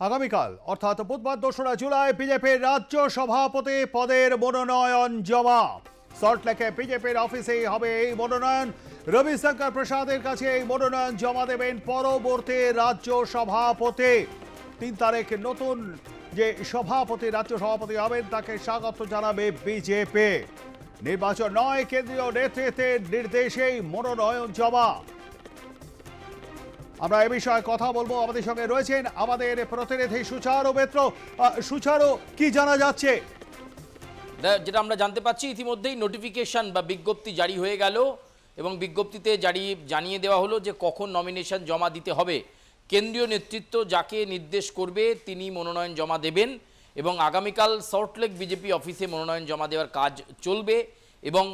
আগামীকাল, অর্থাৎ বুধবার দোসরা জুলাই, বিজেপির রাজ্য সভাপতি পদের মনোনয়ন জমা সল্টলেকে বিজেপির অফিসেই হবে এই মনোনয়ন। রবিশঙ্কর প্রসাদের কাছে এই মনোনয়ন জমা দেবেন পরবর্তী রাজ্য সভাপতি। তিন তারিখ নতুন যে সভাপতি, রাজ্য সভাপতি হবেন, তাকে স্বাগত জানাবে বিজেপি। নির্বাচন নয়, কেন্দ্রীয় নেতৃত্বের নির্দেশেই মনোনয়ন জমা আমরা এ বিষয়ে কথা বলব। আমাদের সঙ্গে রয়েছেন আমাদের প্রতিনিধি সুচারু আহ, সুচারু কি জানা যাচ্ছে? যেটা আমরা জানতে পাচ্ছি ইতিমধ্যেই নোটিফিকেশন বা বিজ্ঞপ্তি জারি হয়ে গেল এবং বিজ্ঞপ্তিতে জারি জানিয়ে দেওয়া হলো যে কখন নমিনেশন জমা দিতে হবে। কেন্দ্রীয় নেতৃত্ব যাকে নির্দেশ করবে তিনি মনোনয়ন জমা দেবেন এবং আগামীকাল সল্টলেক বিজেপি অফিসে মনোনয়ন জমা দেওয়ার কাজ চলবে এবং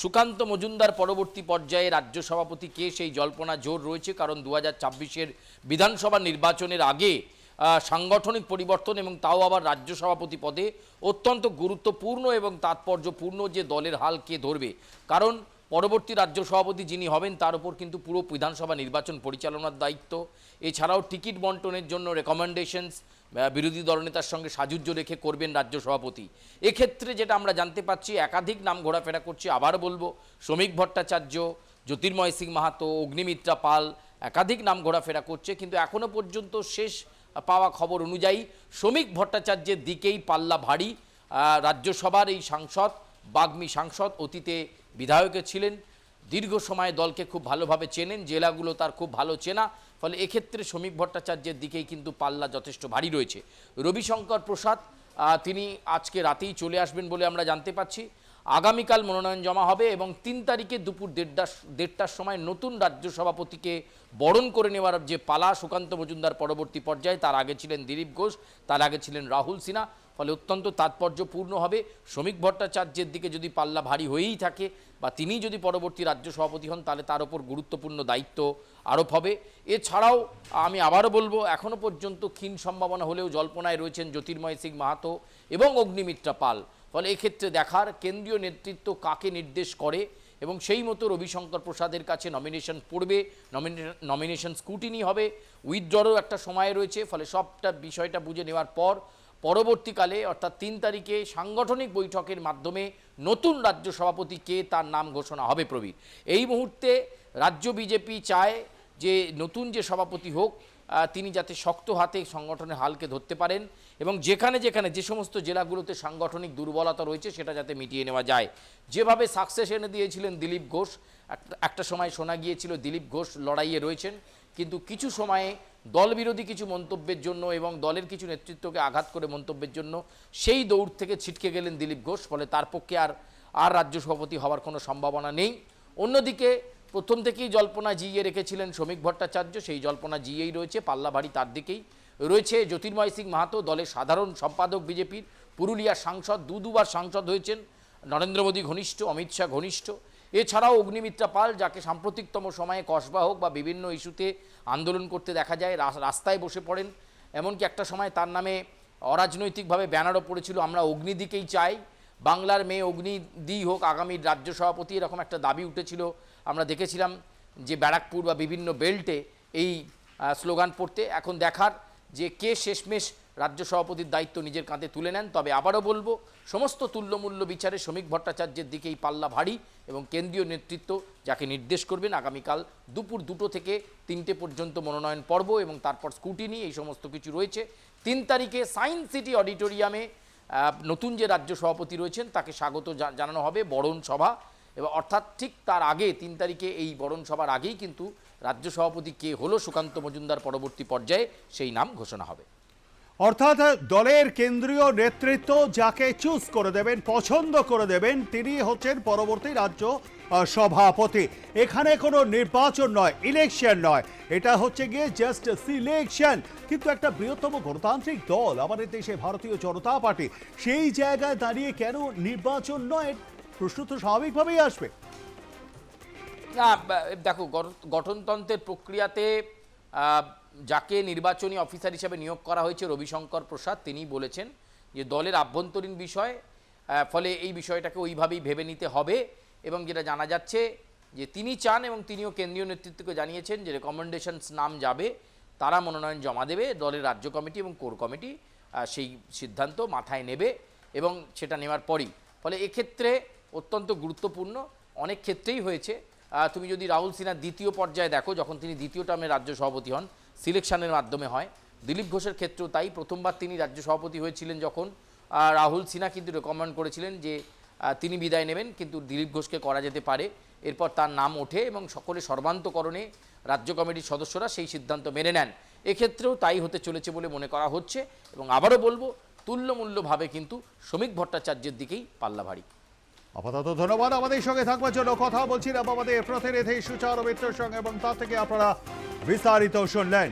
সুকান্ত মজুমদার পরবর্তী পর্যায়ে রাজ্য সভাপতি কে? সেই জল্পনা জোর রয়েছে, কারণ দু হাজার বিধানসভা নির্বাচনের আগে সাংগঠনিক পরিবর্তন এবং তাও আবার রাজ্য সভাপতি পদে অত্যন্ত গুরুত্বপূর্ণ এবং তাৎপর্যপূর্ণ যে দলের হাল কে ধরবে। কারণ পরবর্তী রাজ্য সভাপতি যিনি হবেন, তার উপর কিন্তু পুরো বিধানসভা নির্বাচন পরিচালনার দায়িত্ব। এছাড়াও টিকিট বন্টনের জন্য রেকমেন্ডেশনস বিরোধী দলনেতার সঙ্গে সাজুজ্য রেখে করবেন রাজ্য সভাপতি। এক্ষেত্রে যেটা আমরা জানতে পাচ্ছি, একাধিক নাম ঘোরাফেরা করছি, আবার বলব, শ্রমিক ভট্টাচার্য, জ্যোতির্ময় সিং মাহাতো, অগ্নিমিত্রা পাল, একাধিক নাম ঘোরাফেরা করছে, কিন্তু এখনও পর্যন্ত শেষ পাওয়া খবর অনুযায়ী শ্রমিক ভট্টাচার্যের দিকেই পাল্লা ভারী। রাজ্যসভার এই সাংসদ, বাগ্মী সাংসদ, অতীতে বিধায়কে ছিলেন, দীর্ঘ সময় দলকে খুব ভালোভাবে চেনেন, জেলাগুলো তার খুব ভালো চেনা, ফলে এক্ষেত্রে শ্রমিক ভট্টাচার্যের দিকেই কিন্তু পাল্লা যথেষ্ট ভারী রয়েছে। রবিশঙ্কর প্রসাদ তিনি আজকে রাতেই চলে আসবেন বলে আমরা জানতে পাচ্ছি আগামীকাল মনোনয়ন জমা হবে এবং তিন তারিখে দুপুর দেড়টা, দেড়টার সময় নতুন রাজ্য সভাপতিকে বরণ করে নেওয়ার যে পালা সুকান্ত মজুমদার পরবর্তী পর্যায়ে, তার আগে ছিলেন দিলীপ ঘোষ, তার আগে ছিলেন রাহুল সিনহা, ফলে অত্যন্ত তাৎপর্যপূর্ণ হবে। শ্রমিক ভট্টাচার্যের দিকে যদি পাল্লা ভারী হয়েই থাকে বা তিনি যদি পরবর্তী রাজ্য সভাপতি হন, তাহলে তার ওপর গুরুত্বপূর্ণ দায়িত্ব আরোপ হবে। এছাড়াও আমি আবারও বলব এখনও পর্যন্ত ক্ষীণ সম্ভাবনা হলেও জল্পনায় রয়েছেন জ্যোতির্ময় সিং মাহাতো এবং অগ্নিমিত্রা পাল। ফলে এক্ষেত্রে দেখার কেন্দ্রীয় নেতৃত্ব কাকে নির্দেশ করে এবং সেই মতো রবিশঙ্কর প্রসাদের কাছে নমিনেশন পড়বে নমিনেশন স্কুটিনি হবে উইথড্ররও একটা সময় রয়েছে, ফলে সবটা বিষয়টা বুঝে নেওয়ার পর পরবর্তীকালে, অর্থাৎ তিন তারিখে সাংগঠনিক বৈঠকের মাধ্যমে নতুন রাজ্য সভাপতি কে তার নাম ঘোষণা হবে প্রবীর। এই মুহূর্তে রাজ্য বিজেপি চায় যে নতুন যে সভাপতি হোক তিনি যাতে শক্ত হাতে সংগঠনের হালকে ধরতে পারেন এবং যেখানে যেখানে যে সমস্ত জেলাগুলোতে সাংগঠনিক দুর্বলতা রয়েছে সেটা যাতে মিটিয়ে নেওয়া যায়। যেভাবে সাকসেস এনে দিয়েছিলেন দিলীপ ঘোষ, একটা- সময় শোনা গিয়েছিল দিলীপ ঘোষ লড়াইয়ে রয়েছেন, কিন্তু কিছু সময়ে দলবিরোধী কিছু মন্তব্যের জন্য এবং দলের কিছু নেতৃত্বকে আঘাত করে মন্তব্যের জন্য সেই দৌড় থেকে ছিটকে গেলেন দিলীপ ঘোষ, ফলে তার পক্ষে আর আর রাজ্য সভাপতি হওয়ার কোনো সম্ভাবনা নেই। অন্যদিকে প্রথম থেকেই জল্পনা জিইয়ে রেখেছিলেন শ্রমিক ভট্টাচার্য, সেই জল্পনা জিইয়েই রয়েছে পাল্লাভারী তার দিকেই রয়েছে। জ্যোতির্ময় সিং মাহাতো দলের সাধারণ সম্পাদক বিজেপির পুরুলিয়ার সাংসদ, দু দুবার সাংসদ হয়েছেন, নরেন্দ্র মোদী ঘনিষ্ঠ, অমিত শাহ ঘনিষ্ঠ। এছাড়াও অগ্নিমিত্রা পাল, যাকে সাম্প্রতিকতম সময়ে কসবা হোক বা বিভিন্ন ইস্যুতে আন্দোলন করতে দেখা যায় রাস- রাস্তায় বসে পড়েন। এমনকি একটা সময় তার নামে অরাজনৈতিকভাবে ব্যানারও পড়েছিল, আমরা অগ্নিদিকেই চাই, বাংলার মেয়ে অগ্নিদি হোক আগামী রাজ্য সভাপতি, এরকম একটা দাবি উঠেছিল আমরা দেখেছিলাম যে ব্যারাকপুর বা বিভিন্ন বেল্টে এই স্লোগান পড়তে। এখন দেখার যে কে শেষমেশ রাজ্য সভাপতির দায়িত্ব নিজের কাঁধে তুলে নেন, তবে আবারও বলব, সমস্ত তুল্যমূল্য বিচারে শ্রমিক ভট্টাচার্যের দিকেই পাল্লা ভারী এবং কেন্দ্রীয় নেতৃত্ব যাকে নির্দেশ করবেন, আগামীকাল দুপুর দুটো থেকে তিনটে পর্যন্ত মনোনয়ন পর্ব এবং তারপর স্কুটিনি, এই সমস্ত কিছু রয়েছে। তিন তারিখে সায়েন্স সিটি অডিটোরিয়ামে নতুন যে রাজ্য সভাপতি রয়েছেন, তাকে স্বাগত জানানো হবে বরণ সভা। এবং অর্থাৎ ঠিক তার আগে, তিন তারিখে এই বরণ সভার আগেই কিন্তু রাজ্য সভাপতি কে হলো, সুকান্ত মজুমদার পরবর্তী পর্যায়ে সেই নাম ঘোষণা হবে। অর্থাৎ দলের কেন্দ্রীয় নেতৃত্ব যাকে চুজ করে দেবেন, পছন্দ করে দেবেন, তিনি হচ্ছেন পরবর্তী রাজ্য সভাপতি। এখানে কোনো নির্বাচন নয়, ইলেকশন নয়। এটা হচ্ছে গিয়ে জাস্ট সিলেকশন কিন্তু একটা বৃহত্তম গণতান্ত্রিক দল, আমাদের দেশে ভারতীয় জনতা পার্টি, সেই জায়গায় দাঁড়িয়ে কেন নির্বাচন নয়? প্রশ্ন তো স্বাভাবিকভাবেই আসবে। না দেখো, গঠ- গঠনতন্ত্রের প্রক্রিয়াতে যাকে নির্বাচনী অফিসার হিসেবে নিয়োগ করা হয়েছে রবিশঙ্কর প্রসাদ, তিনি বলেছেন যে দলের আভ্যন্তরীণ বিষয় ফলে এই বিষয়টাকে ওইভাবেই ভেবে নিতে হবে এবং যেটা জানা যাচ্ছে যে তিনি চান এবং তিনিও কেন্দ্রীয় নেতৃত্বকে জানিয়েছেন যে রেকমেন্ডেশনস নাম যাবে, তারা মনোনয়ন জমা দেবে, দলের রাজ্য কমিটি এবং কোর কমিটি সেই সিদ্ধান্ত মাথায় নেবে এবং সেটা নেওয়ার পরই। ফলে এক্ষেত্রে অত্যন্ত গুরুত্বপূর্ণ। অনেক ক্ষেত্রেই হয়েছে। তুমি যদি রাহুল সিনহার দ্বিতীয় পর্যায়ে দেখো, যখন তিনি দ্বিতীয় টার্মে রাজ্য সভাপতি হন, সিলেকশনের মাধ্যমে হয়। দিলীপ ঘোষের ক্ষেত্রেও তাই প্রথমবার তিনি রাজ্য সভাপতি হয়েছিলেন যখন। রাহুল সিনহা কিন্তু রেকমেন্ড করেছিলেন যে তিনি বিদায় নেবেন, কিন্তু দিলীপ ঘোষকে করা যেতে পারে। এরপর তার নাম ওঠে এবং সকলে সর্বান্তকরণে রাজ্য কমিটির সদস্যরা সেই সিদ্ধান্ত মেনে নেন। এক্ষেত্রেও তাই হতে চলেছে বলে মনে করা হচ্ছে। এবং আবারও বলব, তুল্যমূল্যভাবে কিন্তু শ্রমিক ভট্টাচার্যের দিকেই পাল্লা ভারী আপাতত ধন্যবাদ আমাদের সঙ্গে থাকবার জন্য। কথা বলছিলাম আমাদের প্রতিনিধি সুচার মিত্রের সঙ্গে এবং তার থেকে আপনারা বিস্তারিত শুনলেন।